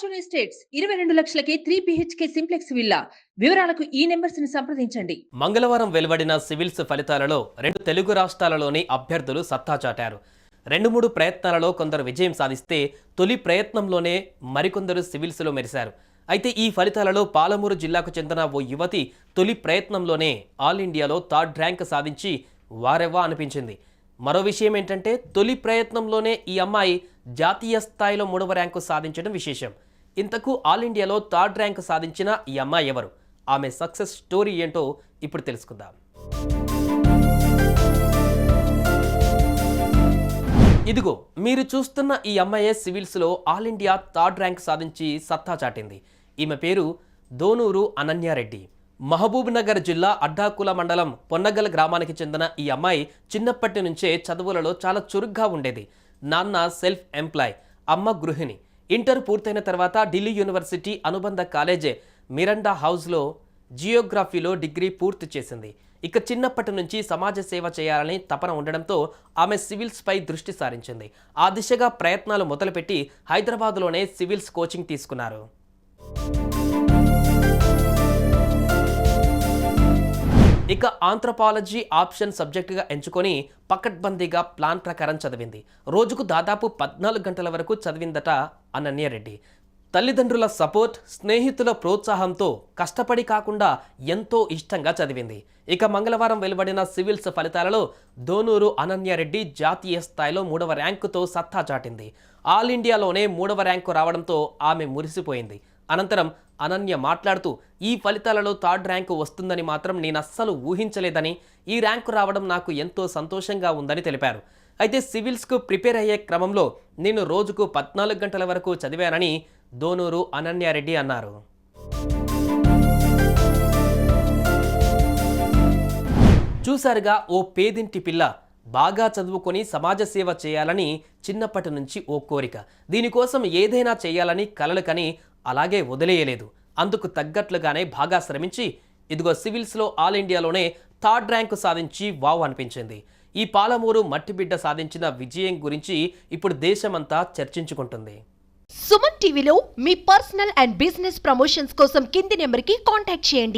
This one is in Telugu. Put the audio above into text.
ఫార్చ్యూన్ ఎస్టేట్స్ ఇరవై రెండు లక్షలకే త్రీ బిహెచ్కే సింప్లెక్స్ విల్లా వివరాలకు ఈ నెంబర్స్ని సంప్రదించండి. మంగళవారం వెలువడిన సివిల్స్ ఫలితాలలో రెండు తెలుగు రాష్ట్రాలలోని అభ్యర్థులు సత్తా చాటారు. రెండు మూడు ప్రయత్నాలలో కొందరు విజయం సాధిస్తే తొలి ప్రయత్నంలోనే మరికొందరు సివిల్స్లో మెరిశారు. అయితే ఈ ఫలితాలలో పాలమూరు జిల్లాకు చెందిన ఓ యువతి తొలి ప్రయత్నంలోనే ఆల్ ఇండియాలో థర్డ్ ర్యాంక్ సాధించి వారెవ్వా అనిపించింది. మరో విషయం ఏంటంటే తొలి ప్రయత్నంలోనే ఈ అమ్మాయి జాతీయ స్థాయిలో మూడవ ర్యాంకు సాధించడం విశేషం. ఇంతకు ఆల్ ఇండియాలో థర్డ్ ర్యాంక్ సాధించిన ఈ అమ్మాయి ఎవరు? ఆమె సక్సెస్ స్టోరీ ఏంటో ఇప్పుడు తెలుసుకుందాం. ఇదిగో మీరు చూస్తున్న ఈ అమ్మాయే సివిల్స్లో ఆల్ ఇండియా థర్డ్ ర్యాంక్ సాధించి సత్తా చాటింది. ఈమె పేరు దోనూరు అనన్యారెడ్డి. మహబూబ్ నగర్ జిల్లా అడ్డాకుల మండలం పొన్నగల్ గ్రామానికి చెందిన ఈ అమ్మాయి చిన్నప్పటి నుంచే చదువులలో చాలా చురుగ్గా ఉండేది. నాన్న సెల్ఫ్ ఎంప్లాయ్ అమ్మ గృహిణి. ఇంటర్ పూర్తయిన తర్వాత ఢిల్లీ యూనివర్సిటీ అనుబంధ కాలేజే మిరండా హౌస్లో జియోగ్రఫీలో డిగ్రీ పూర్తి చేసింది. ఇక చిన్నప్పటి నుంచి సమాజ సేవ చేయాలని తపన ఉండడంతో ఆమె సివిల్స్పై దృష్టి సారించింది. ఆ దిశగా ప్రయత్నాలు మొదలుపెట్టి హైదరాబాద్లోనే సివిల్స్ కోచింగ్ తీసుకున్నారు. ఇక ఆంథ్రపాలజీ ఆప్షన్ సబ్జెక్టుగా ఎంచుకొని పకడ్బందీగా ప్లాన్ ప్రకారం చదివింది. రోజుకు దాదాపు పద్నాలుగు గంటల వరకు చదివిందట అనన్యరెడ్డి తల్లిదండ్రుల సపోర్ట్ స్నేహితుల ప్రోత్సాహంతో కష్టపడి కాకుండా ఎంతో ఇష్టంగా చదివింది. ఇక మంగళవారం వెలువడిన సివిల్స్ ఫలితాలలో దోనూరు అనన్యారెడ్డి జాతీయ స్థాయిలో మూడవ ర్యాంకుతో సత్తా చాటింది. ఆల్ ఇండియాలోనే మూడవ ర్యాంకు రావడంతో ఆమె మురిసిపోయింది. అనంతరం అనన్య మాట్లాడుతూ ఈ ఫలితాలలో థర్డ్ ర్యాంకు వస్తుందని మాత్రం నేను అస్సలు ఊహించలేదని ఈ ర్యాంకు రావడం నాకు ఎంతో సంతోషంగా ఉందని తెలిపారు. అయితే సివిల్స్కు ప్రిపేర్ అయ్యే క్రమంలో నేను రోజుకు పద్నాలుగు గంటల వరకు చదివానని దోనూరు అనన్యారెడ్డి అన్నారు. చూశారుగా ఓ పేదింటి పిల్ల బాగా చదువుకొని సమాజ సేవ చేయాలని చిన్నప్పటి నుంచి ఓ కోరిక. దీనికోసం ఏదైనా చేయాలని కలలు కని అలాగే వదిలేయలేదు. అందుకు తగ్గట్లుగానే బాగా శ్రమించి ఇదిగో సివిల్స్లో ఆల్ ఇండియాలోనే థర్డ్ ర్యాంకు సాధించి వావ్ అనిపించింది. ఈ పాలమూరు మట్టిబిడ్డ సాధించిన విజయం గురించి ఇప్పుడు దేశమంతా చర్చించుకుంటుంది. సుమన్ టీవీలో మీ పర్సనల్ అండ్ బిజినెస్ ప్రమోషన్స్ కోసం కింది నెంబర్కి కాంటాక్ట్ చేయండి.